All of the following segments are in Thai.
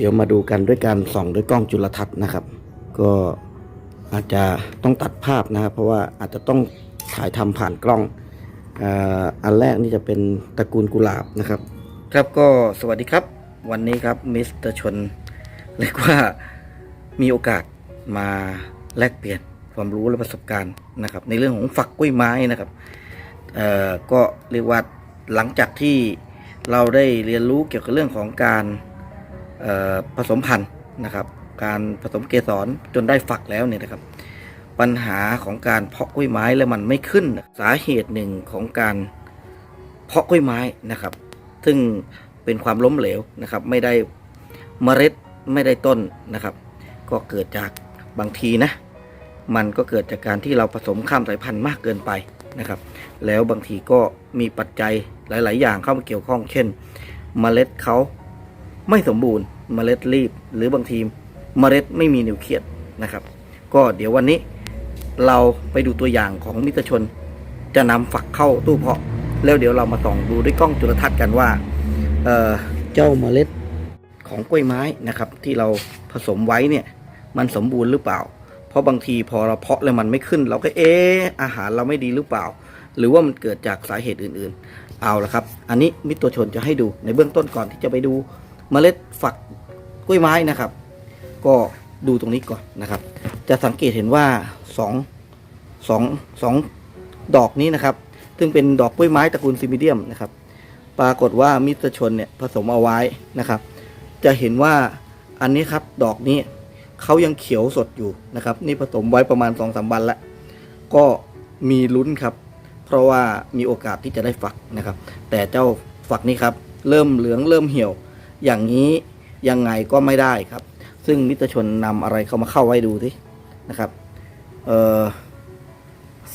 เดี๋ยวมาดูกันด้วยการส่องด้วยกล้องจุลทรรศน์นะครับ ก็อาจจะต้องตัดภาพนะครับ เพราะว่าอาจจะต้องถ่ายทำผ่านกล้องอ,อันแรกนี่จะเป็นตระกูลกุหลาบนะครับ ครับก็สวัสดีครับ วันนี้ครับมิสเตอร์ชนเรียกว่ามีโอกาสมาแลกเปลี่ยนความรู้และประสบการณ์นะครับ ในเรื่องของฝักกล้วยไม้นะครับก็เรียกว่าหลังจากที่เราได้เรียนรู้เกี่ยวกับเรื่องของการ ผสมพันธุ์นะครับ การผสมเกสรจนได้ฝักแล้วเนี่ยนะครับ ปัญหาของการเพาะกล้วยไม้แล้วมันไม่ขึ้น สาเหตุหนึ่งของการเพาะกล้วยไม้นะครับ ซึ่งเป็นความล้มเหลวนะครับ ไม่ได้เมล็ดไม่ได้ต้นนะครับ ก็เกิดจากบางทีนะมันก็เกิดจากการที่เราผสมข้ามสายพันธุ์มากเกินไปนะครับ แล้วบางทีก็มีปัจจัยหลาย ๆ อย่างเข้ามาเกี่ยวข้อง เช่น เมล็ดเขา ไม่สมบูรณ์เมล็ดรีบ หรือบางทีเมล็ดไม่มีนิวเคลียสนะครับ ก็เดี๋ยววันนี้เราไปดูตัวอย่างของมิตรชน จะนำฝักเข้าตู้เพาะ แล้วเดี๋ยวเรามาส่องดูด้วยกล้องจุลทรรศน์กันว่าเเจ้าเมล็ดของกล้วยไม้นะครับ ที่เราผสมไว้เนี่ยมันสมบูรณ์หรือเปล่า เพราะบางทีพอเราเพาะแล้วมันไม่ขึ้น เราก็เอ๊ะอาหารเราไม่ดีหรือเปล่า หรือว่ามันเกิดจากสาเหตุอื่นๆ เอาละครับ อันนี้มิตรชนจะให้ดูในเบื้องต้นก่อนที่จะไปดู เมล็ดฝักกล้วยไม้นะครับ ก็ดูตรงนี้ก่อนนะครับ จะสังเกตเห็นว่าสองสองสองดอกนี้นะครับ ซึ่งเป็นดอกกล้วยไม้ตระกูลซิมิเดียมนะครับ ปรากฏว่ามิตรชนเนี่ยผสมเอาไว้นะครับ จะเห็นว่าอันนี้ครับดอกนี้เขายังเขียวสดอยู่นะครับ นี่ผสมไว้ประมาณ2อสวันแล้ว ก็มีลุ้นครับ เพราะว่ามีโอกาสที่จะได้ฝักนะครับ แต่เจ้าฝักนี้ครับ เริ่มเหลืองเริ่มเหี่ยว อย่างนี้ยังไงก็ไม่ได้ครับ ซึ่งมิตรชนนำอะไรเข้ามาเข้าไว้ดูสินะครับเอ่อ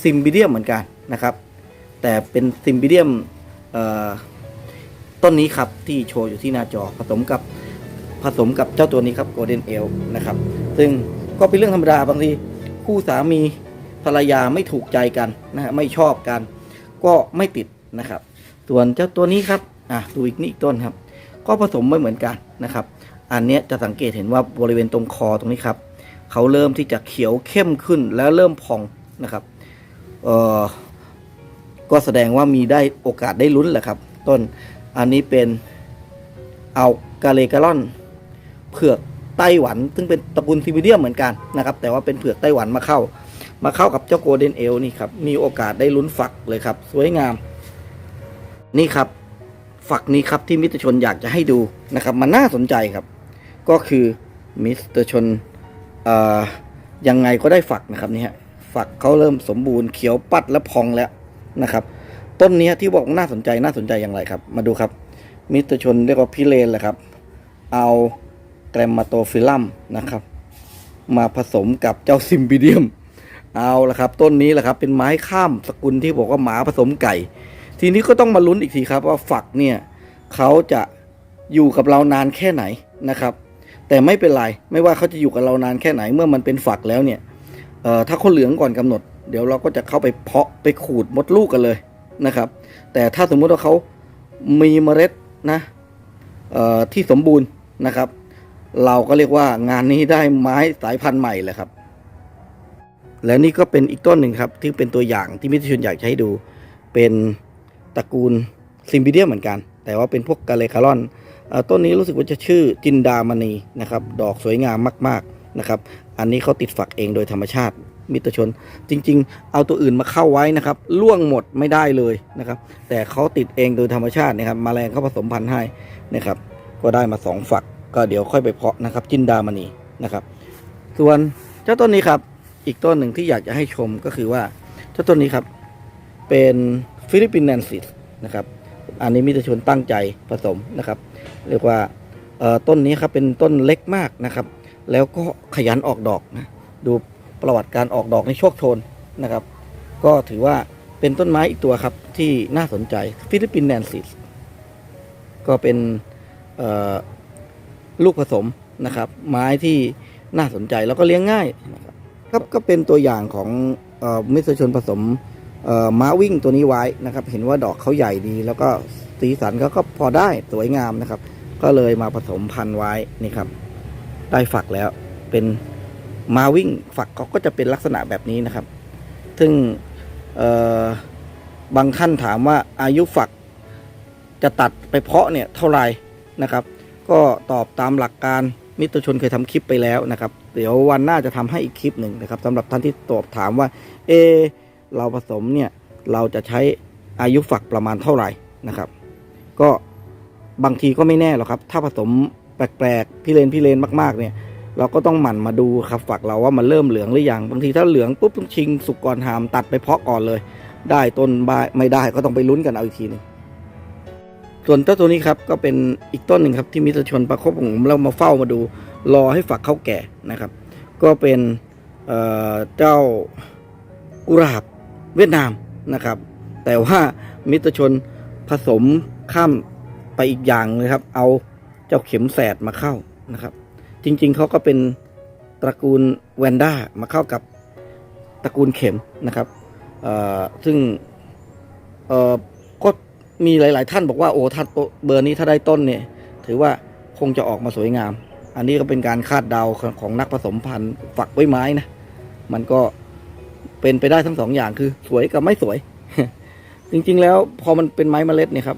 ซิมบิเดียมเหมือนกันนะครับ แต่เป็นซิมบิเดียมเอ่อต้นนี้ครับที่โชว์อยู่ที่หน้าจอผสมกับผสมกับเจ้าตัวนี้ครับโกลเด้นเอลนะครับ ซึ่งก็เป็นเรื่องธรรมดาบางทีคู่สามีภรรยาไม่ถูกใจกันนะฮะไม่ชอบกัน ก็ไม่ติดนะครับ ส่วนเจ้าตัวนี้ครับอะดูอีกนี่อีกต้นครับ ก็ผสมไม่เหมือนกันนะครับ อันนี้จะสังเกตเห็นว่าบริเวณตรงคอตรงนี้ครับเขาเริ่มที่จะเขียวเข้มขึ้นแล้วเริ่มพองนะครับเอ่อก็แสดงว่ามีได้โอกาสได้ลุ้นแหละครับ ต้นอันนี้เป็นเอากาเลกาลอนเผือกไต้หวัน ซึ่งเป็นตระกูลซิมิเดียมเหมือนกันนะครับ แต่ว่าเป็นเผือกไต้หวันมาเข้า มาเข้ากับเจ้าโกลเด้นเอลนี่ครับ มีโอกาสได้ลุ้นฝักเลยครับ สวยงาม นี่ครับ ฝักนี้ครับที่มิตรชนอยากจะให้ดูนะครับ มันน่าสนใจครับ ก็คือมิสเตอร์ชนเอ่ยังไงก็ได้ฝักนะครับนี่ฮะฝักเขาเริ่มสมบูรณ์เขียวปัดและพองแล้วนะครับ ต้นนี้ที่บอกน่าสนใจน่าสนใจอย่างไรครับ มาดูครับ มิสเตอร์ชนเรียกว่าพิเรนแหละครับ เอาแกรมมาโตฟิลัมนะครับ มาผสมกับเจ้าซิมบิเดียม เอาละครับ ต้นนี้แหละครับ เป็นไม้ข้ามสกุลที่บอกว่าหมาผสมไก่ ทีนี้ก็ต้องมาลุ้นอีกทีครับว่าฝักเนี่ยเขาจะอยู่กับเรานานแค่ไหนนะครับ แต่ไม่เป็นไรไม่ว่าเขาจะอยู่กับเรานานแค่ไหนเมื่อมันเป็นฝักแล้วเนี่ยถ้าเขาเหลืองก่อนกำหนด เดี๋ยวเราก็จะเข้าไปเพาะไปขูดมดลูกกันเลยนะครับ แต่ถ้าสมมุติว่าเขามีเมล็ดนะที่สมบูรณ์นะครับ เราก็เรียกว่างานนี้ได้ไม้สายพันธุ์ใหม่เลยครับ และนี่ก็เป็นอีกต้นหนึ่งครับที่เป็นตัวอย่างที่มิตรชนอยากให้ดูเป็น ตระกูลซิมบิเดียเหมือนกัน แต่ว่าเป็นพวกกาเลคารอนต้นนี้รู้สึกว่าจะชื่อจินดามณีนะครับ ดอกสวยงามมากๆนะครับ อันนี้เขาติดฝักเองโดยธรรมชาติมิตรชน จริง ๆ เอาตัวอื่นมาเข้าไว้นะครับล่วงหมดไม่ได้เลยนะครับ แต่เขาติดเองโดยธรรมชาตินะครับมแมลงเขาผสมพันธุ์ให้นะครับ ก็ได้มาสองฝัก ก็เดี๋ยวค่อยไปเพาะนะครับ จินดามณีนะครับ ส่วนเจ้าต้นนี้ครับ อีกต้นหนึ่งที่อยากจะให้ชมก็คือว่าเจ้าต้นนี้ครับ เป็น ฟิลิปปินแนนซิสนะครับอันนี้มิตรชนตั้งใจผสมนะครับ เรียกว่าต้นนี้ครับเป็นต้นเล็กมากนะครับ แล้วก็ขยันออกดอกนะดูประวัติการออกดอกในโชคโชนนะครับ ก็ถือว่าเป็นต้นไม้อีกตัวครับที่น่าสนใจฟิลิปปินแนนซิสก็เป็นลูกผสมนะครับ ไม้ที่น่าสนใจแล้วก็เลี้ยงง่ายนะครับก็เป็นตัวอย่างของออมิตรชนผสม ม้าวิ่งตัวนี้ไว้นะครับ เห็นว่าดอกเขาใหญ่ดี แล้วก็สีสันเขาก็พอได้สวยงามนะครับ ก็เลยมาผสมพันธุ์ไว้นี่ครับ ได้ฝักแล้วเป็นมาวิ่งฝักเขาก็จะเป็นลักษณะแบบนี้นะครับ ซึ่งบางท่านถามว่าอายุฝักจะตัดไปเพาะเนี่ยเท่าไหร่นะครับ ก็ตอบตามหลักการมิตรชนเคยทำคลิปไปแล้วนะครับ เดี๋ยววันหน้าจะทำให้อีกคลิปหนึ่งนะครับสำหรับท่านที่ตอบถามว่า เอ เราผสมเนี่ยเราจะใช้อายุฝักประมาณเท่าไหร่นะครับ ก็บางทีก็ไม่แน่หรอกครับ ถ้าผสมแปลกๆพี่เลนพี่เลนมากๆเนี่ย เราก็ต้องหมั่นมาดูครับฝักเราว่ามันเริ่มเหลืองหรือยังบางทีถ้าเหลืองปุ๊บต้องชิงสุกก่อนหามตัดไปเพาะก่อนเลย ได้ต้นบายไม่ได้ก็ต้องไปลุ้นกันเอาอีกทีหนึงส่วนต้นตัวนี้ครับก็เป็นอีกต้นหนึ่งครับที่มิตรชนประคบผมเรามาเฝ้ามาดูรอให้ฝักเข้าแก่นะครับ ก็เป็นเเจ้ากุหลาบ เวียดนามนะครับ แต่ว่ามิตรชนผสมข้ามไปอีกอย่างเลยครับ เอาเจ้าเข็มแสดมาเข้านะครับ จริงๆเขาก็เป็นตระกูลแวนด้ามาเข้ากับตระกูลเข็มนะครับซึ่งก็มีหลาย ๆ ท่านบอกว่าโอ้ถ้านเบอร์นี้ถ้าได้ต้นเนี่ย ถือว่าคงจะออกมาสวยงาม อันนี้ก็เป็นการคาดเดาของนักผสมพันธุ์ฝักไว้ไม้นะ มันก็ เป็นไปได้ทั้งสองอย่างคือ สวยกับไม่สวย จริงๆแล้วพอมันเป็นไม้เมล็ดเนี่ยครับ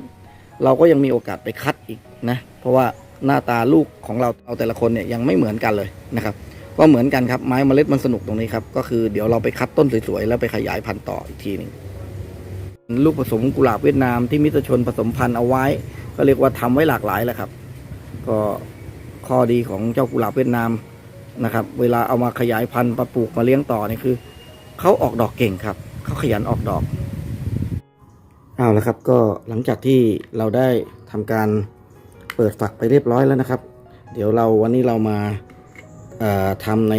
เราก็ยังมีโอกาสไปคัดอีกนะ เพราะว่าหน้าตาลูกของเราเอาแต่ละคนเนี่ยยังไม่เหมือนกันเลยนะครับ ก็เหมือนกันครับไม้เมล็ดมันสนุกตรงนี้ครับ ก็คือเดี๋ยวเราไปคัดต้นสวยๆแล้วไปขยายพันธุ์ต่ออีกทีหนึงลูกผสมกุหลาบเวียดนามที่มิตรชนผสมพันธุ์เอาไว้ ก็เรียกว่าทำไว้หลากหลายแหละครับ ก็ข้อดีของเจ้ากุหลาบเวียดนามนะครับ เวลาเอามาขยายพันธุ์มาปลูกมาเลี้ยงต่อนี่คือ เขาออกดอกเก่งครับ เขาขยันออกดอก เอาละครับก็หลังจากที่เราได้ทำการเปิดฝักไปเรียบร้อยแล้วนะครับ เดี๋ยวเราวันนี้เรามาเอ่อทำใน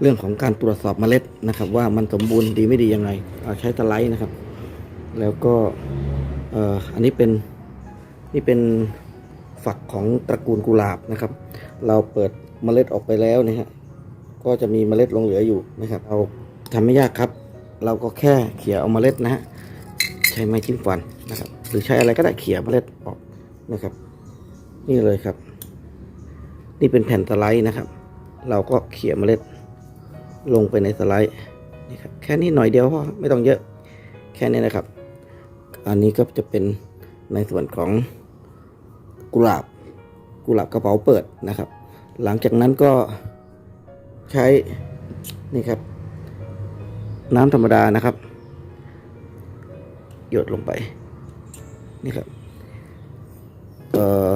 เรื่องของการตรวจสอบเมล็ดนะครับ ว่ามันสมบูรณ์ดีไม่ดียังไงเราใช้สไลด์นะครับ แล้วก็อันนี้เป็นนี่เป็นฝักของตระกูลกุหลาบนะครับ เราเปิดเมล็ดออกไปแล้วนะฮะก็จะมีเมล็ดลงเหลืออยู่นะครับเรา ทำไม่ยากครับ เราก็แค่เขี่ยเอาเมล็ดนะฮะใช้ไม้จิ้มฟันนะครับ หรือใช้อะไรก็ได้เขี่ยเมล็ดออกนะครับ นี่เลยครับ นี่เป็นแผ่นสไลด์นะครับ เราก็เขี่ยเมล็ดลงไปในสไลด์นี่ครับแค่นี้หน่อยเดียวพอไม่ต้องเยอะแค่นี้นะครับ อันนี้ก็จะเป็นในส่วนของกุหลาบกุหลาบกระเป๋าเปิดนะครับ หลังจากนั้นก็ใช้นี่ครับ น้ำธรรมดานะครับ หยดลงไป นี่ครับเอ่อ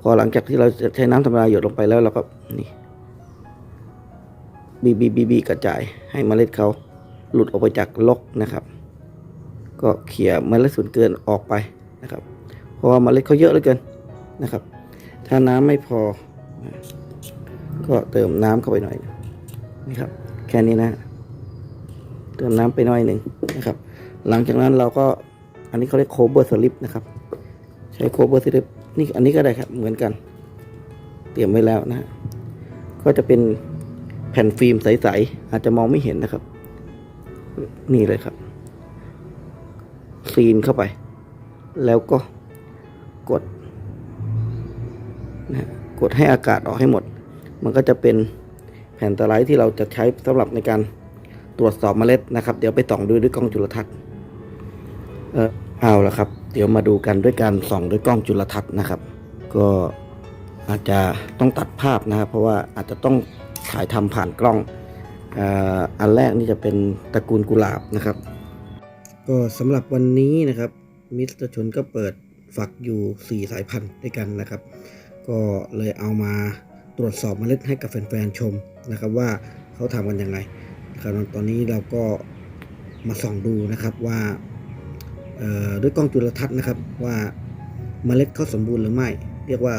พอหลังจากที่เราใช้น้ำธรรมดาหยดลงไปแล้วเราก็นี่บีบีบีบีกระจายให้เมล็ดเขาหลุดออกไปจากลกนะครับ ก็เขี่ยเมล็ดส่วนเกินออกไปนะครับ เพราะว่าเมล็ดเขาเยอะเหลือเกินนะครับ ถ้าน้ำไม่พอ ก็เติมน้ำเข้าไปหน่อย นี่ครับ แค่นี้นะ เติมน้ำไปหน่อยหนึ่งนะครับ หลังจากนั้นเราก็อันนี้เขาเรียกโคเบอร์สลิปนะครับ ใช้โคเบอร์สลิปนี่อันนี้ก็ได้ครับเหมือนกัน เตรียมไว้แล้วนะ ก็จะเป็นแผ่นฟิล์มใสๆอาจจะมองไม่เห็นนะครับ นี่เลยครับ ซีนเข้าไป แล้วก็กดนะฮะกดให้อากาศออกให้หมด มันก็จะเป็นแผ่นตะไลท์ที่เราจะใช้สำหรับในการ ตรวจสอบเมล็ดนะครับ เดี๋ยวไปส่องดูด้วยกล้องจุลทรรศน์เออเอาละครับ เดี๋ยวมาดูกันด้วยการส่องด้วยกล้องจุลทรรศน์นะครับ ก็อาจจะต้องตัดภาพนะครับ เพราะว่าอาจจะต้องถ่ายทำผ่านกล้องอันแรกนี่จะเป็นตระกูลกุหลาบนะครับ ก็สำหรับวันนี้นะครับมิสเตอร์ชนก็เปิดฝักอยู่ 4 สายพันธุ์ด้วยกันนะครับ ก็เลยเอามาตรวจสอบเมล็ดให้กับแฟนๆชมนะครับว่าเขาทำกันยังไง ครับตอนนี้เราก็มาส่องดูนะครับว่าด้วยกล้องจุลทรรศน์นะครับว่าเมล็ดเขาสมบูรณ์หรือไม่ เรียกว่า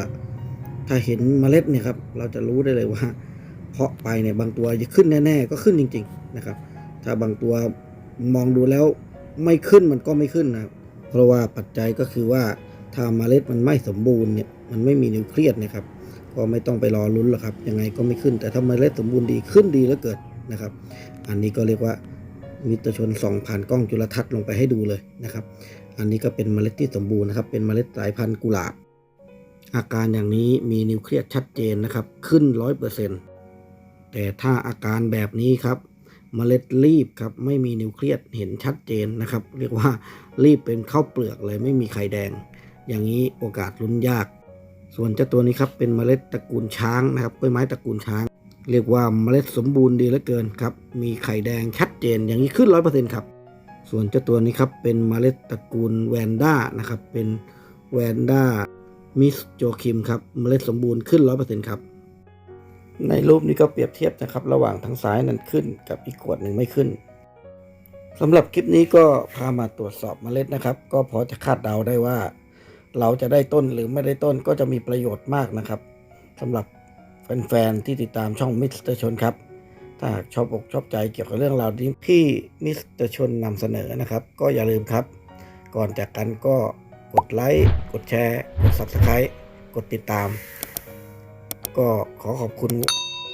ถ้าเห็นเมล็ดเนี่ยครับเราจะรู้ได้เลยว่า เพาะไปเนี่ยบางตัวจะขึ้นแน่ ๆ ก็ขึ้นจริง ๆนะครับ ถ้าบางตัวมองดูแล้วไม่ขึ้นมันก็ไม่ขึ้นนะเพราะว่าปัจจัยก็คือว่าถ้าเมล็ดมันไม่สมบูรณ์เนี่ยมันไม่มีนิวเคลียสนะครับก็ไม่ต้องไปรอลุ้นหรอกครับยังไงก็ไม่ขึ้น แต่ถ้าเมล็ดสมบูรณ์ดีขึ้นดีแล้วเกิดนะครับ อันนี้ก็เรียกว่ามิตรชนส่องผ่านกล้องจุลทรรศน์ลงไปให้ดูเลยนะครับ อันนี้ก็เป็นเมล็ดที่สมบูรณ์นะครับ เป็นเมล็ดสายพันธุ์กุหลาบ อาการอย่างนี้มีนิวเคลียสชัดเจนนะครับ ขึ้น100%แต่ถ้าอาการแบบนี้ครับเมล็ดรีบครับไม่มีนิวเคลียสเห็นชัดเจนนะครับ เรียกว่ารีบเป็นข้าวเปลือกเลยไม่มีไข่แดง อย่างนี้โอกาสลุ้นยาก ส่วนเจ้าตัวนี้ครับเป็นเมล็ดตระกูลช้างนะครับกล้วยไม้ตระกูลช้าง เรียกว่าเมล็ดสมบูรณ์ดีเหลือเกินครับ มีไข่แดงชัดเจนอย่างนี้ขึ้นร้อยเปอร์เซ็นต์ครับ ส่วนเจ้าตัวนี้ครับเป็นเมล็ดตระกูลแวนด้านะครับ เป็นแวนด้ามิสโจคิมครับเมล็ดสมบูรณ์ขึ้นร้อยเปอร์เซ็นต์ครับ ในรูปนี้ก็เปรียบเทียบนะครับ ระหว่างทางซ้ายนั้นขึ้นกับอีกขวดหนึ่งไม่ขึ้นสำหรับคลิปนี้ก็พามาตรวจสอบเมล็ดนะครับ ก็พอจะคาดเดาได้ว่า เราจะได้ต้นหรือไม่ได้ต้นก็จะมีประโยชน์มากนะครับสำหรับ แฟนๆที่ติดตามช่องมิสเตอร์ชนครับ ถ้าหากชอบอกชอบใจเกี่ยวกับเรื่องราวนี้ที่มิสเตอร์ชนนำเสนอนะครับ ก็อย่าลืมครับ ก่อนจากกันก็กดไลค์กดแชร์ กด Subscribe กดติดตาม ก็ขอขอบคุณ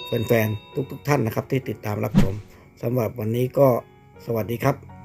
แฟนๆทุกๆท่านนะครับ ที่ติดตามรับชมสำหรับวันนี้ก็สวัสดีครับ